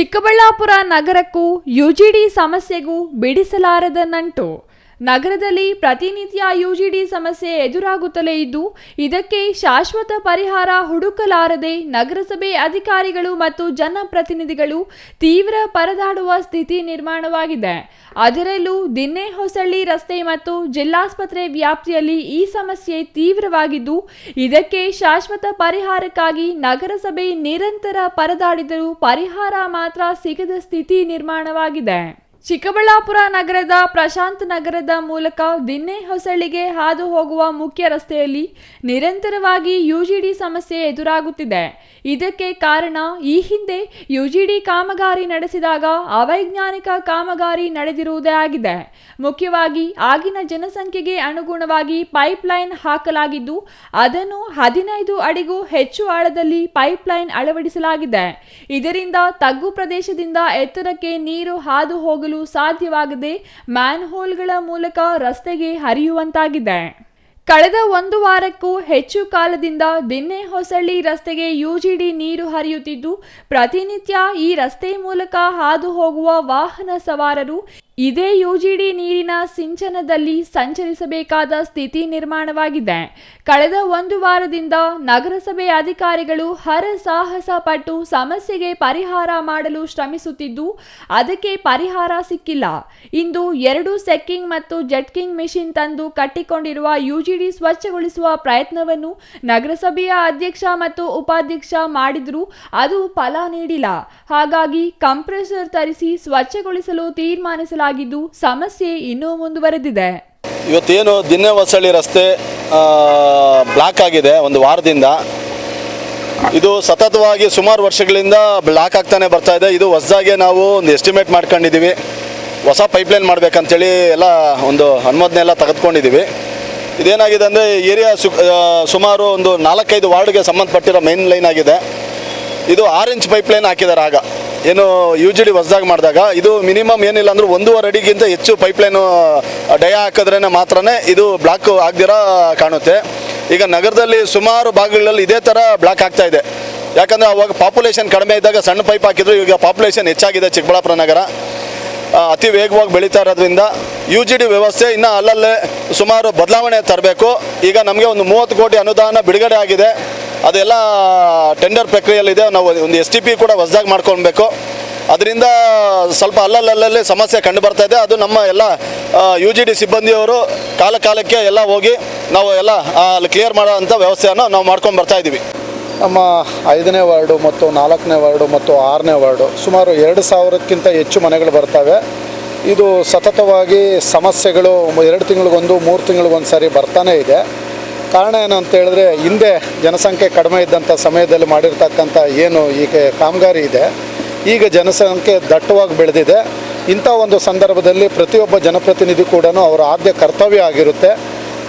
Chikkaballapur ನಗರಕ್ಕೂ UGD ಸಮಸ್ಯೆಗೂ ಬಿಡಿಸಲಾರದ ನಂಟು. ನಗರದಲ್ಲಿ ಪ್ರತಿನಿತ್ಯ ಯುಜಿಡಿ ಸಮಸ್ಯೆ ಎದುರಾಗುತ್ತಲೇ ಇದ್ದು, ಇದಕ್ಕೆ ಶಾಶ್ವತ ಪರಿಹಾರ ಹುಡುಕಲಾರದೆ ನಗರಸಭೆ ಅಧಿಕಾರಿಗಳು ಮತ್ತು ಜನಪ್ರತಿನಿಧಿಗಳು ತೀವ್ರ ಪರದಾಡುವ ಸ್ಥಿತಿ ನಿರ್ಮಾಣವಾಗಿದೆ. ಅದರಲ್ಲೂ ದಿನ್ನೆ ಹೊಸಳ್ಳಿ ರಸ್ತೆ ಮತ್ತು ಜಿಲ್ಲಾಸ್ಪತ್ರೆ ವ್ಯಾಪ್ತಿಯಲ್ಲಿ ಈ ಸಮಸ್ಯೆ ತೀವ್ರವಾಗಿದ್ದು, ಇದಕ್ಕೆ ಶಾಶ್ವತ ಪರಿಹಾರಕ್ಕಾಗಿ ನಗರಸಭೆ ನಿರಂತರ ಪರದಾಡಿದರೂ ಪರಿಹಾರ ಮಾತ್ರ ಸಿಗದ ಸ್ಥಿತಿ ನಿರ್ಮಾಣವಾಗಿದೆ. ಚಿಕ್ಕಬಳ್ಳಾಪುರ ನಗರದ ಪ್ರಶಾಂತ್ ನಗರದ ಮೂಲಕ ದಿನ್ನೆ ಹೊಸಳ್ಳಿಗೆ ಹಾದು ಹೋಗುವ ಮುಖ್ಯ ರಸ್ತೆಯಲ್ಲಿ ನಿರಂತರವಾಗಿ ಯುಜಿಡಿ ಸಮಸ್ಯೆ ಎದುರಾಗುತ್ತಿದೆ. ಇದಕ್ಕೆ ಕಾರಣ, ಈ ಹಿಂದೆ ಯುಜಿಡಿ ಕಾಮಗಾರಿ ನಡೆಸಿದಾಗ ಅವೈಜ್ಞಾನಿಕ ಕಾಮಗಾರಿ ನಡೆದಿರುವುದೇ ಆಗಿದೆ. ಮುಖ್ಯವಾಗಿ, ಆಗಿನ ಜನಸಂಖ್ಯೆಗೆ ಅನುಗುಣವಾಗಿ ಪೈಪ್ಲೈನ್ ಹಾಕಲಾಗಿದ್ದು, ಅದನ್ನು ಹದಿನೈದು ಅಡಿಗೂ ಹೆಚ್ಚು ಆಳದಲ್ಲಿ ಪೈಪ್ಲೈನ್ ಅಳವಡಿಸಲಾಗಿದೆ. ಇದರಿಂದ ತಗ್ಗು ಪ್ರದೇಶದಿಂದ ಎತ್ತರಕ್ಕೆ ನೀರು ಹಾದು ಹೋಗಲು ಸಾಧ್ಯವಾಗದೆ ಮ್ಯಾನ್ಹೋಲ್ಗಳ ಮೂಲಕ ರಸ್ತೆಗೆ ಹರಿಯುವಂತಾಗಿದೆ. ಕಳೆದ ಒಂದು ವಾರಕ್ಕೂ ಹೆಚ್ಚು ಕಾಲದಿಂದ ದಿನ್ನೆ ಹೊಸಳ್ಳಿ ರಸ್ತೆಗೆ ಯುಜಿಡಿ ನೀರು ಹರಿಯುತ್ತಿದ್ದು, ಪ್ರತಿನಿತ್ಯ ಈ ರಸ್ತೆ ಮೂಲಕ ಹಾದು ಹೋಗುವ ವಾಹನ ಸವಾರರು ಇದೇ ಯುಜಿಡಿ ನೀರಿನ ಸಿಂಚನದಲ್ಲಿ ಸಂಚರಿಸಬೇಕಾದ ಸ್ಥಿತಿ ನಿರ್ಮಾಣವಾಗಿದೆ. ಕಳೆದ ಒಂದು ವಾರದಿಂದ ನಗರಸಭೆ ಅಧಿಕಾರಿಗಳು ಹರ ಸಾಹಸ ಪಟ್ಟು ಸಮಸ್ಯೆಗೆ ಪರಿಹಾರ ಮಾಡಲು ಶ್ರಮಿಸುತ್ತಿದ್ದು, ಅದಕ್ಕೆ ಪರಿಹಾರ ಸಿಕ್ಕಿಲ್ಲ. ಇಂದು ಎರಡು ಸೆಕ್ಕಿಂಗ್ ಮತ್ತು ಜೆಟ್ಕಿಂಗ್ ಮಿಷಿನ್ ತಂದು ಕಟ್ಟಿಕೊಂಡಿರುವ ಯುಜಿಡಿ ಸ್ವಚ್ಛಗೊಳಿಸುವ ಪ್ರಯತ್ನವನ್ನು ನಗರಸಭೆಯ ಅಧ್ಯಕ್ಷ ಮತ್ತು ಉಪಾಧ್ಯಕ್ಷ ಮಾಡಿದರೂ, ಅದು ಫಲ ನೀಡಿಲ್ಲ. ಹಾಗಾಗಿ ಕಂಪ್ರೆಸರ್ ತರಿಸಿ ಸ್ವಚ್ಛಗೊಳಿಸಲು ತೀರ್ಮಾನಿಸಲಾಗಿದ್ದು ಸಮಸ್ಯೆ ಇನ್ನೂ ಮುಂದುವರೆದಿದೆ. ಇವತ್ತೇನು ದಿನ್ನೆ ಹೊಸಳ್ಳಿ ರಸ್ತೆ ಬ್ಲಾಕ್ ಆಗಿದೆ ಒಂದು ವಾರದಿಂದ. ಇದು ಸತತವಾಗಿ ಸುಮಾರು ವರ್ಷಗಳಿಂದ ಬ್ಲಾಕ್ ಆಗ್ತಾನೆ ಬರ್ತಾ ಇದೆ. ಇದು ಹೊಸದಾಗೆ ನಾವು ಒಂದು ಎಸ್ಟಿಮೇಟ್ ಮಾಡ್ಕೊಂಡಿದ್ದೀವಿ. ಹೊಸ ಪೈಪ್ಲೈನ್ ಮಾಡಬೇಕಂತೇಳಿ ಎಲ್ಲ ಒಂದು ಅನುಮೋದನೆ ಎಲ್ಲ ತೆಗೆದುಕೊಂಡಿದ್ದೀವಿ. ಇದೇನಾಗಿದೆ ಅಂದರೆ ಏರಿಯಾ ಸುಮಾರು ಒಂದು ನಾಲ್ಕೈದು ವಾರ್ಡ್ಗೆ ಸಂಬಂಧಪಟ್ಟಿರೋ ಮೈನ್ ಲೈನ್ ಆಗಿದೆ. ಇದು ಆರೆಂಜ್ ಇಂಚ್ ಪೈಪ್ ಲೈನ್ ಹಾಕಿದ್ದಾರೆ ಆಗ. ಏನು ಯು ಜಿ ಡಿ ಹೊಸದಾಗಿ ಮಾಡಿದಾಗ ಇದು ಮಿನಿಮಮ್ ಏನಿಲ್ಲ ಅಂದ್ರೆ ಒಂದೂವರೆ ಅಡಿಗಿಂತ ಹೆಚ್ಚು ಪೈಪ್ ಲೈನ್ ಡಯ ಹಾಕಿದ್ರೇ ಮಾತ್ರನೇ ಇದು ಬ್ಲಾಕ್ ಆಗದಿರ ಕಾಣುತ್ತೆ. ಈಗ ನಗರದಲ್ಲಿ ಸುಮಾರು ಭಾಗಗಳಲ್ಲಿ ಇದೇ ಥರ ಬ್ಲಾಕ್ ಆಗ್ತಾ ಇದೆ. ಯಾಕಂದರೆ ಅವಾಗ ಪಾಪ್ಯುಲೇಷನ್ ಕಡಿಮೆ ಇದ್ದಾಗ ಸಣ್ಣ ಪೈಪ್ ಹಾಕಿದ್ರು, ಈಗ ಪಾಪ್ಯುಲೇಷನ್ ಹೆಚ್ಚಾಗಿದೆ ಚಿಕ್ಕಬಳ್ಳಾಪುರ ನಗರ. ಅತಿ ವೇಗವಾಗಿ ಬೆಳೀತಾ ಇರೋದ್ರಿಂದ ಯು ಜಿ ಡಿ ವ್ಯವಸ್ಥೆ ಇನ್ನು ಅಲ್ಲಲ್ಲೇ ಸುಮಾರು ಬದಲಾವಣೆ ತರಬೇಕು. ಈಗ ನಮಗೆ ಒಂದು ಮೂವತ್ತು ಕೋಟಿ ಅನುದಾನ ಬಿಡುಗಡೆ ಆಗಿದೆ. ಅದೆಲ್ಲ ಟೆಂಡರ್ ಪ್ರಕ್ರಿಯೆಯಲ್ಲಿದೆ. ನಾವು ಒಂದು ಎಸ್ ಟಿ ಪಿ ಕೂಡ ಹೊಸದಾಗಿ ಮಾಡ್ಕೊಳ್ಬೇಕು. ಅದರಿಂದ ಸ್ವಲ್ಪ ಅಲ್ಲಲ್ಲಲ್ಲಲ್ಲಿ ಸಮಸ್ಯೆ ಕಂಡು ಬರ್ತಾ ಇದೆ. ಅದು ನಮ್ಮ ಎಲ್ಲ ಯು ಜಿ ಡಿ ಸಿಬ್ಬಂದಿಯವರು ಕಾಲ ಕಾಲಕ್ಕೆ ಎಲ್ಲ ಹೋಗಿ ನಾವು ಎಲ್ಲ ಅಲ್ಲಿ ಕ್ಲಿಯರ್ ಮಾಡೋ ಅಂಥ ವ್ಯವಸ್ಥೆಯನ್ನು ನಾವು ಮಾಡ್ಕೊಂಡು ಬರ್ತಾ ಇದ್ದೀವಿ ನಮ್ಮ ಐದನೇ ವಾರ್ಡು ಮತ್ತು ನಾಲ್ಕನೇ ವಾರ್ಡು ಮತ್ತು ಆರನೇ ವಾರ್ಡು ಸುಮಾರು ಎರಡು ಸಾವಿರಕ್ಕಿಂತ ಹೆಚ್ಚು ಮನೆಗಳು ಬರ್ತವೆ. ಇದು ಸತತವಾಗಿ ಸಮಸ್ಯೆಗಳು ಎರಡು ತಿಂಗಳಿಗೊಂದು, ಮೂರು ತಿಂಗಳಿಗೊಂದು ಸಾರಿ ಬರ್ತಾನೇ ಇದೆ. ಕಾರಣ ಏನು ಅಂತ ಹೇಳಿದ್ರೆ, ಹಿಂದೆ ಜನಸಂಖ್ಯೆ ಕಡಿಮೆ ಇದ್ದಂಥ ಸಮಯದಲ್ಲಿ ಮಾಡಿರ್ತಕ್ಕಂಥ ಏನು ಈಗ ಕಾಮಗಾರಿ ಇದೆ, ಈಗ ಜನಸಂಖ್ಯೆ ದಟ್ಟವಾಗಿ ಬೆಳೆದಿದೆ. ಇಂಥ ಒಂದು ಸಂದರ್ಭದಲ್ಲಿ ಪ್ರತಿಯೊಬ್ಬ ಜನಪ್ರತಿನಿಧಿ ಕೂಡ ಅವರ ಆದ್ಯ ಕರ್ತವ್ಯ ಆಗಿರುತ್ತೆ.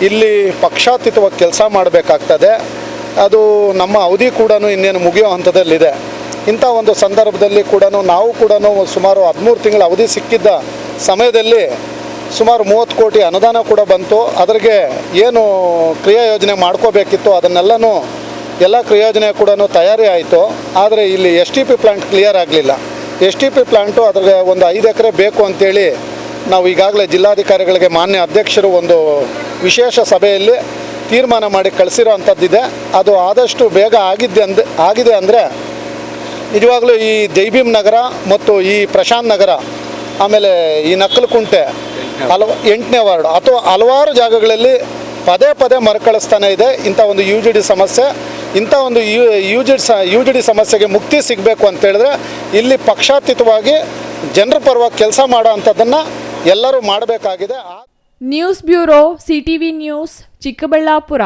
ಇಲ್ಲಿ ಪಕ್ಷಾತೀತವಾಗಿ ಕೆಲಸ ಮಾಡಬೇಕಾಗ್ತದೆ. ಅದು ನಮ್ಮ ಅವಧಿ ಕೂಡ ಇನ್ನೇನು ಮುಗಿಯೋ ಹಂತದಲ್ಲಿದೆ. ಇಂಥ ಒಂದು ಸಂದರ್ಭದಲ್ಲಿ ಕೂಡ ನಾವು ಕೂಡ ಸುಮಾರು ಹದಿಮೂರು ತಿಂಗಳ ಅವಧಿ ಸಿಕ್ಕಿದ್ದ ಸಮಯದಲ್ಲಿ ಸುಮಾರು ಮೂವತ್ತು ಕೋಟಿ ಅನುದಾನ ಕೂಡ ಬಂತು. ಅದರಿಗೆ ಏನು ಕ್ರಿಯಾ ಯೋಜನೆ ಮಾಡ್ಕೋಬೇಕಿತ್ತು, ಅದನ್ನೆಲ್ಲನೂ ಎಲ್ಲ ಕ್ರಿಯೋಜನೆ ಕೂಡ ತಯಾರಿ ಆಯಿತು. ಆದರೆ ಇಲ್ಲಿ S T P plant clear ಆಗಲಿಲ್ಲ. ಎಸ್ ಟಿ ಪಿ ಪ್ಲಾಂಟು ಅದ್ರಿಗೆ ಒಂದು ಐದು ಎಕರೆ ಬೇಕು ಅಂತೇಳಿ ನಾವು ಈಗಾಗಲೇ ಜಿಲ್ಲಾಧಿಕಾರಿಗಳಿಗೆ ಮಾನ್ಯ ಅಧ್ಯಕ್ಷರು ಒಂದು ವಿಶೇಷ ಸಭೆಯಲ್ಲಿ ತೀರ್ಮಾನ ಮಾಡಿ ಕಳಿಸಿರೋ ಅಂಥದ್ದಿದೆ ಅದು ಆದಷ್ಟು ಬೇಗ ಆಗಿದ್ದೆ ಅಂದ, ಆಗಿದೆ ಅಂದರೆ ನಿಜವಾಗಲೂ ಈ ಜೈಭೀಮ್ ನಗರ ಮತ್ತು ಈ ಪ್ರಶಾಂತ್ ನಗರ ಆಮೇಲೆ ಈ ನಕ್ಕಲಕುಂಟೆ ಹಲವ ಎಂಟನೇ ವಾರ್ಡ್ ಅಥವಾ ಹಲವಾರು ಜಾಗಗಳಲ್ಲಿ ಪದೇ ಪದೇ ಮರುಕಳಿಸ್ತಾನೆ ಇದೆ. ಇಂಥ ಒಂದು ಯು ಸಮಸ್ಯೆ, ಇಂಥ ಒಂದು ಯು ಯು ಜಿ ಸಮಸ್ಯೆಗೆ ಮುಕ್ತಿ ಸಿಗಬೇಕು ಅಂತ ಹೇಳಿದ್ರೆ ಇಲ್ಲಿ ಪಕ್ಷಾತೀತವಾಗಿ ಜನರ ಪರವಾಗಿ ಕೆಲಸ ಮಾಡೋ ಅಂಥದ್ದನ್ನು ಎಲ್ಲರೂ ಮಾಡಬೇಕಾಗಿದೆ. News bureau CTV news, Chikkaballapur.